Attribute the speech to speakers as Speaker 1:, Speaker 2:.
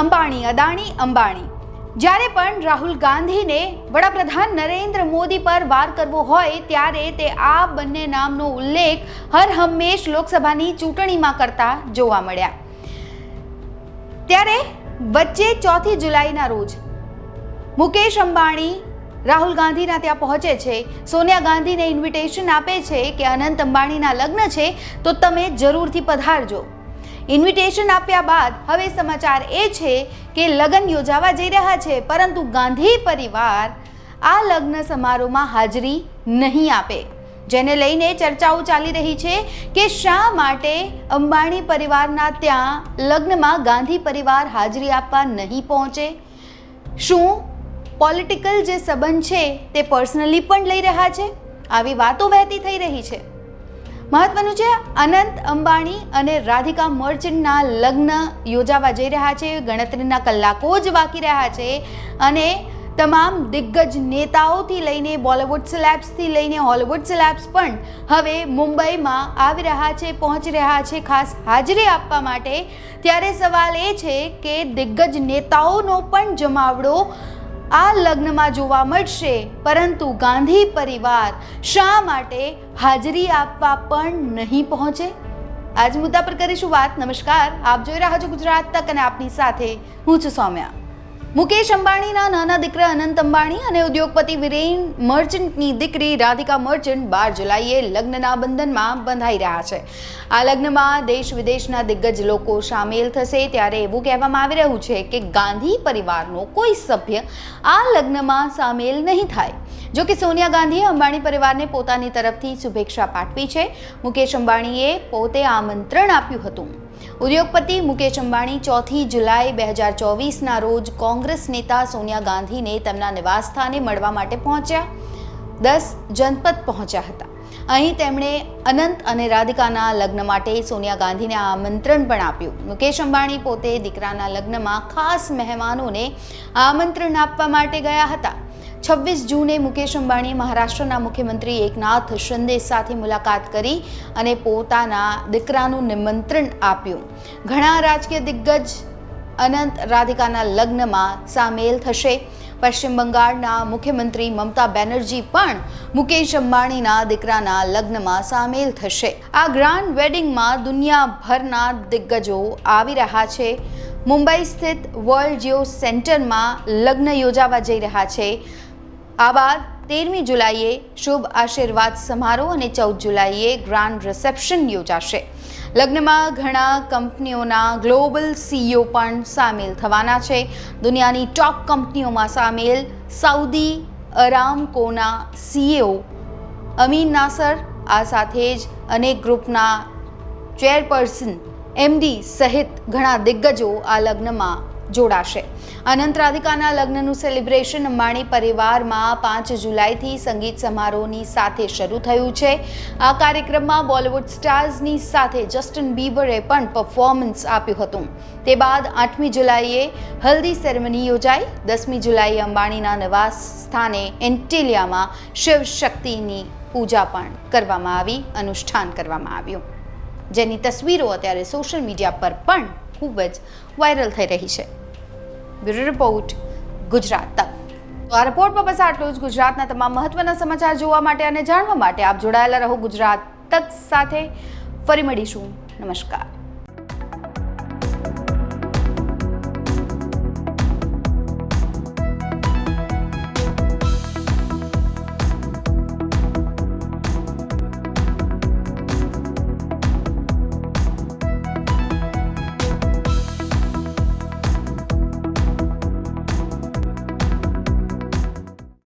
Speaker 1: અંબાણી, અદાણી, અંબાણી. જ્યારે પણ રાહુલ ગાંધીને વડાપ્રધાન નરેન્દ્ર મોદી પર વાર કરવો હોય ત્યારે તે આ બંને નામનો ઉલ્લેખ હર હંમેશ લોકસભાની ચૂંટણીમાં કરતા જોવા મળ્યા. ત્યારે વચ્ચે ચોથી જુલાઈના રોજ મુકેશ અંબાણી રાહુલ ગાંધીના ત્યાં પહોંચે છે. સોનિયા ગાંધીને ઇન્વિટેશન આપે છે કે અનંત અંબાણીના લગ્ન છે, તો તમે જરૂરથી પધારજો. ઇન્વિટેશન આપ્યા બાદ હવે સમાચાર એ છે કે લગ્ન યોજાવા જઈ રહ્યા છે, પરંતુ ગાંધી પરિવાર આ લગ્ન સમારોહમાં હાજરી નહીં આપે. જેને લઈને ચર્ચાઓ ચાલી રહી છે કે શા માટે અંબાણી પરિવારના ત્યાં લગ્નમાં ગાંધી પરિવાર હાજરી આપવા નહીં પહોંચે? શું પોલિટિકલ જે સંબંધ છે તે પર્સનલી પણ લઈ રહ્યા છે? આવી વાતો વહેતી થઈ રહી છે. મહત્વનું છે, અનંત અંબાણી અને રાધિકા મર્ચન્ટના લગ્ન યોજાવા જઈ રહ્યા છે, ગણતરીના કલાકો જ બાકી રહ્યા છે અને તમામ દિગ્ગજ નેતાઓથી લઈને બોલિવૂડ સ્લેબ્સથી લઈને હોલિવૂડ સ્લેબ્સ પણ હવે મુંબઈમાં આવી રહ્યા છે, પહોંચી રહ્યા છે, ખાસ હાજરી આપવા માટે. ત્યારે સવાલ એ છે કે દિગ્ગજ નેતાઓનો પણ જમાવડો આ લગ્નમાં જોવા મળશે. પરંતુ ગાંધી પરિવાર શા માટે હાજરી આપવા પણ નહીં પહોંચે? આજ મુદ્દા પર કરીશું વાત. નમસ્કાર. આપ જોઈ રહ્યા છો ગુજરાત તક અને આપની સાથે હું છું સૌમ્યા. મુકેશ અંબાણીના નાના દીકરા અનંત અંબાણી અને ઉદ્યોગપતિ વિરેન મર્ચન્ટની દીકરી રાધિકા મર્ચન્ટ બાર જુલાઈએ લગ્નના બંધનમાં બંધાઈ રહ્યા છે. આ લગ્નમાં દેશ વિદેશના દિગ્ગજ લોકો સામેલ થશે ત્યારે એવું કહેવામાં આવી રહ્યું છે કે ગાંધી પરિવારનો કોઈ સભ્ય આ લગ્નમાં સામેલ નહીં થાય. જો કે સોનિયા ગાંધીએ અંબાણી પરિવારને પોતાની તરફથી શુભેચ્છા પાઠવી છે. મુકેશ અંબાણીએ પોતે આમંત્રણ આપ્યું હતું. ઉદ્યોગપતિ મુકેશ અંબાણી ચોથી જુલાઈ બે હજાર ચોવીસના રોજ કોંગ્રેસ નેતા સોનિયા ગાંધીને તેમના નિવાસસ્થાને મળવા માટે પહોંચ્યા. દસ જનપદ પહોંચ્યા હતા. અહીં તેમણે અનંત અને રાધિકાના લગ્ન માટે સોનિયા ગાંધીને આમંત્રણ પણ આપ્યું. મુકેશ અંબાણી પોતે દીકરાના લગ્નમાં ખાસ મહેમાનોને આમંત્રણ આપવા માટે ગયા હતા. છવ્વીસ જૂને મુકેશ અંબાણીએ મહારાષ્ટ્રના મુખ્યમંત્રી એકનાથ શિંદે સાથે મુલાકાત કરી અને પોતાના દીકરાનું નિમંત્રણ આપ્યું. ઘણા રાજકીય દિગ્ગજ અનંત રાધિકાના લગ્નમાં સામેલ થશે. પશ્ચિમ બંગાળના મુખ્યમંત્રી મમતા બેનર્જી પણ મુકેશ અંબાણીના દીકરાના લગ્નમાં સામેલ થશે. આ ગ્રાન્ડ વેડિંગમાં દુનિયાભરના દિગ્ગજો આવી રહ્યા છે. મુંબઈ સ્થિત વર્લ્ડ જીઓ સેન્ટરમાં લગ્ન યોજાવા જઈ રહ્યા છે. આ બાદ તેરમી જુલાઈએ શુભ આશીર્વાદ સમારોહ અને ચૌદ જુલાઈએ ગ્રાન્ડ રિસેપ્શન યોજાશે. લગ્નમાં ઘણા કંપનીઓના ગ્લોબલ સીઈઓ પણ સામેલ થવાના છે. દુનિયાની ટોપ કંપનીઓમાં સામેલ સાઉદી અરામકોના સીઈઓ અમીન નાસર, આ સાથે જ અનેક ગ્રુપના ચેરપર્સન એમડી સહિત ઘણા દિગ્ગજો આ લગ્નમાં જોડાશે. અનંત રાધિકાના લગ્નનું સેલિબ્રેશન અંબાણી પરિવારમાં પાંચ જુલાઈથી સંગીત સમારોહની સાથે શરૂ થયું છે. આ કાર્યક્રમમાં બોલિવૂડ સ્ટાર્સની સાથે જસ્ટિન બીબરે પણ પરફોર્મન્સ આપ્યું હતું. તે બાદ આઠમી જુલાઈએ હલ્દી સેરેમની યોજાઈ. દસમી જુલાઈએ અંબાણીના નિવાસ સ્થાને એન્ટિલિયામાં શિવ શક્તિની પૂજા પણ કરવામાં આવી, અનુષ્ઠાન કરવામાં આવ્યું. જેની તસવીરો અત્યારે સોશિયલ મીડિયા પર પણ ખૂબ જ વાયરલ થઈ રહી છે. બ્યુરો રિપોર્ટ, ગુજરાત તક. તો આ રિપોર્ટમાં પર બસ આટલું જ. ગુજરાતના તમામ મહત્વના સમાચાર જોવા માટે અને જાણવા માટે આપ જોડાયેલા રહો ગુજરાત તક સાથે. ફરી મળીશું. નમસ્કાર.